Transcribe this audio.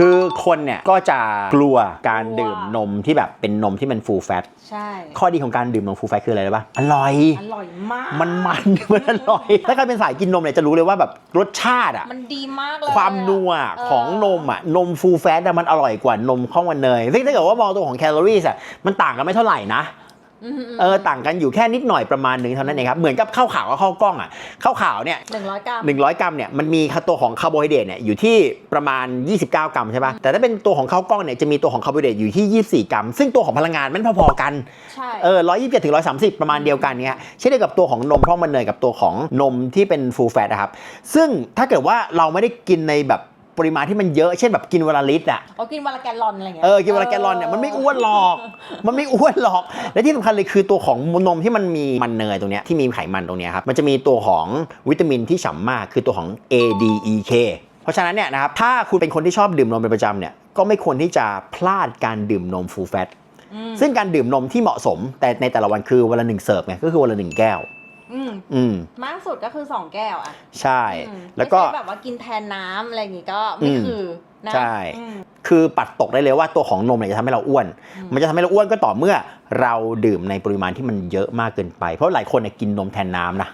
คือคนเนี่ยก็จะกลัวการกลัวดื่มนมที่แบบเป็นนมที่มัน full fat ใช่ ข้อดีของการดื่มนม full fat คืออะไรรู้ป่ะ อร่อย อร่อยมาก มันมันมันอร่อย ถ้าใครเป็นสายกินนมเนี่ยจะรู้เลยว่าแบบรสชาติอะมันดีมากเลย ความนัวเออของนมอะนม full fat อะมันอร่อยกว่านมข้าวมันเนยซึ่งถ้าเกิดว่ามองตัวของแคลอรี่อะมันต่างกันไม่เท่าไหร่นะอืมๆ เออต่างกันอยู่แค่นิดหน่อยประมาณหนึ่งเท่านั้นเองครับเหมือนกับข้าวขาวกับข้าวกล้องอะข้าวขาวเนี่ยหนึ่งร้อยกรัม100กรัมเนี่ยมันมีตัวของคาร์โบไฮเดรตเนี่ยอยู่ที่ประมาณ 29 กรัมใช่ป่ะแต่ถ้าเป็นตัวของข้าวกล้องเนี่ยจะมีตัวของคาร์โบไฮเดรตอยู่ที่ 24 กรัม ซึ่งตัวของพลังงานมันพอๆกันใช่เออ127ถึง130ประมาณเดียวกันเนี่ยเช่นเดียวกับตัวของนมข้าวมันเนยกับตัวของนมที่เป็น full fat นะครับซึ่งถ้าเกิดว่าเราไม่ได้กินในแบบ ปริมาณที่มันเยอะเช่นแบบกินวันละลิตรอะเอากินวันละแกลลอนอะไรเงี้ยเออกินวันละแกลลอนเนี่ยมันไม่อ้วนหรอกมันไม่อ้วนหรอก และที่สำคัญเลยคือตัวของนมที่มันมีมันเนยตรงเนี้ยที่มีไขมันตรงเนี้ยครับมันจะมีตัวของวิตามินที่ฉ่ำมากคือตัวของ A D E K เพราะฉะนั้นเนี่ยนะครับถ้าคุณเป็นคนที่ชอบดื่มนมเป็นประจำเนี่ยก็ไม่ควรที่จะพลาดการดื่มนม full fat อืมซึ่งการดื่มนมที่เหมาะสม แต่ในแต่ละวันคือวันละหนึ่งเสิร์ฟไงก็คือวันละหนึ่งแก้ว อืมอืม มากสุดก็คือสองแก้วอะใช่ อืมแล้วก็ ไม่ใช่แบบว่ากินแทนน้ำอะไรอย่างงี้ก็ไม่อืม คือนะใช่ อืมคือปัดตกได้เลยว่าตัวของนมเนี่ยจะทำให้เราอ้วนอืมมันจะทำให้เราอ้วนก็ต่อเมื่อ เราดื่มในปริมาณที่มันเยอะมากเกินไป เพราะหลายคนเนี่ยกินนมแทนน้ำนะ